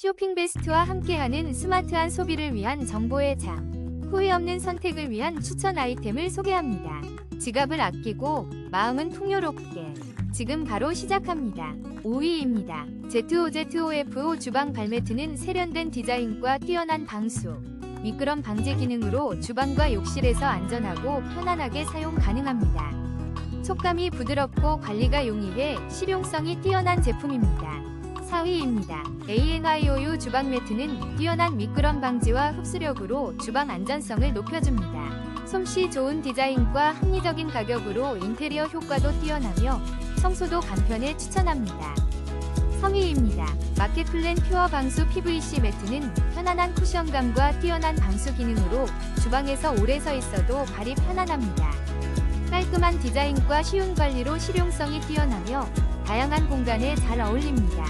쇼핑 베스트와 함께하는 스마트한 소비를 위한 정보의 장. 후회 없는 선택을 위한 추천 아이템을 소개합니다. 지갑을 아끼고 마음은 풍요롭게. 지금 바로 시작합니다. 5위입니다. ZOZOF5 주방 발매트는 세련된 디자인과 뛰어난 방수, 미끄럼 방지 기능으로 주방과 욕실에서 안전하고 편안하게 사용 가능합니다. 촉감이 부드럽고 관리가 용이해 실용성이 뛰어난 제품입니다. 4위입니다. ANIOU 주방 매트는 뛰어난 미끄럼 방지와 흡수력으로 주방 안전성을 높여줍니다. 솜씨 좋은 디자인과 합리적인 가격으로 인테리어 효과도 뛰어나며 청소도 간편에 추천합니다. 3위입니다. 마켓플랜 퓨어 방수 PVC 매트는 편안한 쿠션감과 뛰어난 방수 기능으로 주방에서 오래 서 있어도 발이 편안합니다. 깔끔한 디자인과 쉬운 관리로 실용성이 뛰어나며 다양한 공간에 잘 어울립니다.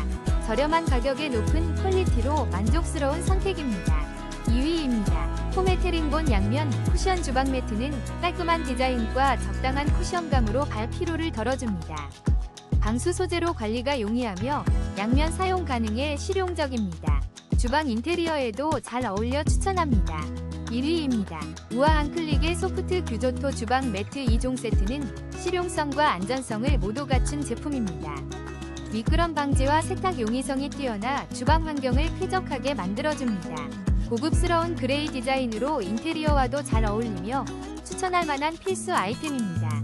저렴한 가격에 높은 퀄리티로 만족스러운 선택입니다. 2위입니다. 포메테링본 양면 쿠션 주방 매트는 깔끔한 디자인과 적당한 쿠션감으로 발 피로를 덜어줍니다. 방수 소재로 관리가 용이하며 양면 사용 가능해 실용적입니다. 주방 인테리어에도 잘 어울려 추천합니다. 1위입니다. 우아한 클릭의 소프트 규조토 주방 매트 2종 세트는 실용성과 안전성을 모두 갖춘 제품입니다. 미끄럼 방지와 세탁 용이성이 뛰어나 주방 환경을 쾌적하게 만들어줍니다. 고급스러운 그레이 디자인으로 인테리어와도 잘 어울리며 추천할 만한 필수 아이템입니다.